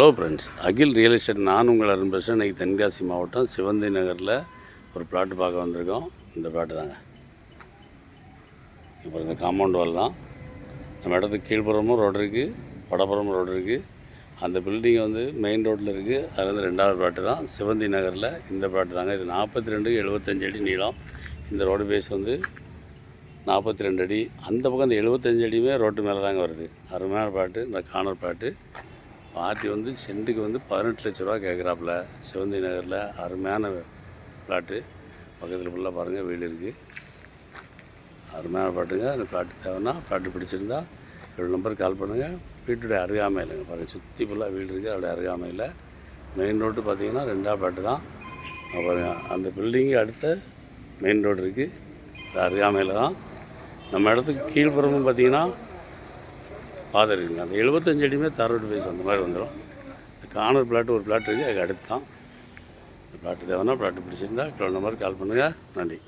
Hello friends Akhil real estate நான் உங்கள் அருண் இன்றைக்கி தென்காசி மாவட்டம் சிவந்தி நகரில் ஒரு பிளாட்டு பார்க்க வந்திருக்கோம். இந்த பிளாட்டு தாங்க. இப்போ இந்த காம்பவுண்ட் வால் தான். நம்ம இடத்துக்கு கீழ்ப்புறமும் ரோடு இருக்குது வடப்புறமும் ரோடு இருக்குது அந்த பில்டிங் வந்து மெயின் ரோட்டில் இருக்குது அது வந்து ரெண்டாவது பிளாட்டு தான். சிவந்தி நகரில் இந்த பிளாட்டு தாங்க. இது நாற்பத்தி ரெண்டு எழுபத்தஞ்சு அடி நீளம். இந்த ரோடு பேஸ் வந்து நாற்பத்தி ரெண்டு அடி. அந்த பக்கம் இந்த எழுபத்தஞ்சு அடியுமே ரோட்டு மேலே தாங்க வருது. அருமையான பிளாட்டு இந்த கார்னர் பிளாட்டு பார்ட்டி வந்து சென்ட்டுக்கு வந்து பதினெட்டு லட்ச ரூபா கேட்குறாப்புல சிவந்தி நகரில் அருமையான பிளாட்டு பக்கத்தில் ஃபுல்லாக பாருங்கள் வீடு இருக்குது அருமையான பிளாட்டுங்க அந்த பிளாட்டு தேவைன்னா பிளாட்டு பிடிச்சிருந்தா ஏழு நம்பர் கால் பண்ணுங்கள் வீட்டுடைய அருகாமையிலங்க பாருங்கள் சுற்றி ஃபுல்லாக வீடு இருக்குது அதோடைய அருகாமையில் மெயின் ரோட்டு பார்த்தீங்கன்னா ரெண்டாவது பிளாட்டு தான். பாருங்கள் அந்த பில்டிங்கு அடுத்த மெயின் ரோடு இருக்குது அது அருகாமையில் தான். நம்ம இடத்துக்கு கீழ்ப்புறமும் பார்த்தீங்கன்னா பாதை அந்த எழுபத்தஞ்சு அடியுமே தரோடு பேஸ் அந்த மாதிரி வந்துடும் இந்த கார்னர் பிளாட் ஒரு பிளாட் இருக்குது அதுக்கு அடுத்து தான். இந்த பிளாட்டு தேவைன்னா பிளாட்டு பிடிச்சிருந்தா கிலோ நம்பர் கால் பண்ணுங்கள் நன்றி.